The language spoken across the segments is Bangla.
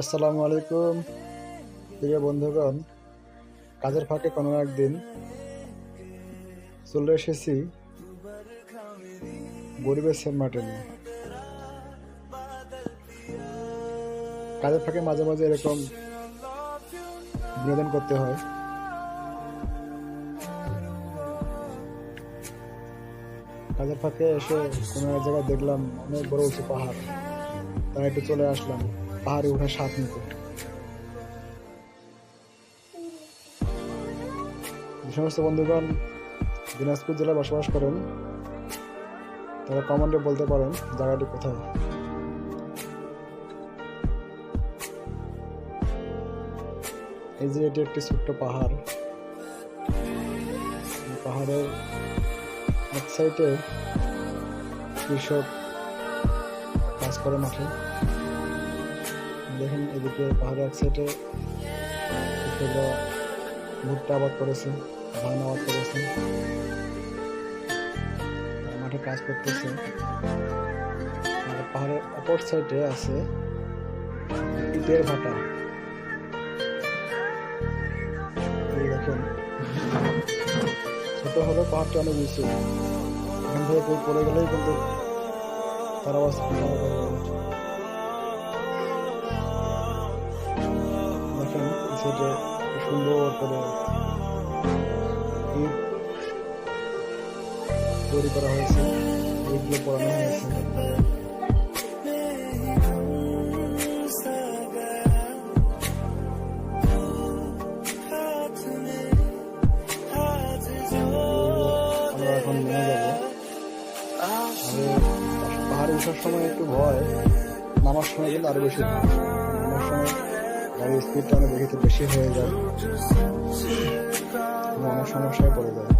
আসসালামু আলাইকুম। প্রিয় বন্ধুগণ, কাজের ফাঁকে কোনো একদিন চলে এসেছি গরিবের সেন্ট মার্টিনে। কাজের ফাঁকে মাঝে মাঝে এরকম বিনোদন করতে হয়। কাজের ফাঁকে এসে কোনো এক জায়গায় দেখলাম অনেক বড় উঁচু পাহাড়। তাই একটু চলে আসলাম। পাহাড়ে ওঠার স্বাদ নিতে। যে সমস্ত বন্ধুগণ দিনাজপুর জেলায় বসবাস করেন, তারা কমেন্টে বলতে পারেন জায়গাটি কোথায়। এই যে এটি একটি ছোট্ট পাহাড় পাহাড়ের এক সাইডে কৃষক কাজ করে মাঠে। দেখেন, এদিকে পাহাড়ের এক সাইডে ভুট্টা আবাদ করেছে ধান আবাদ করেছে মাঠে কাজ করতেছে। আর পাহাড়ের অপর সাইডে আছে ইটের ভাটা। দেখেন, ছোট হলেও পাহাড়টা অনেক উঁচু। এখান থেকে পড়ে গেলেই কিন্তু তার অবস্থা সেটা সুন্দর করে তৈরি করা হয়েছে। ইটগুলো পড়ানো হয়েছে। পাহাড়ে ওঠার সময় একটু ভয়। নামার সময় কিন্তু আরও বেশি। নামার সময় গাড়ির স্পিডটা অনেক বেশি বেশি হয়ে যায়। অনেক সমস্যায় পড়ে যায়।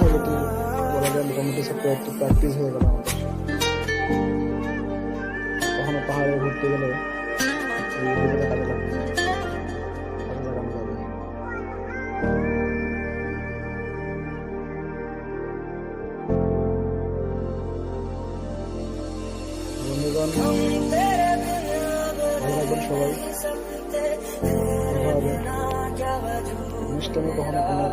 হোক, এটি বলা যায় মোটামুটি ছোট্ট একটু প্র্যাকটিস হয়ে গেল আমাদের। কখনো পাহাড়ে ঘুরতে গেলে এই থাকবেন সবাই। দেখা হবে নেক্সট কখনো কোনো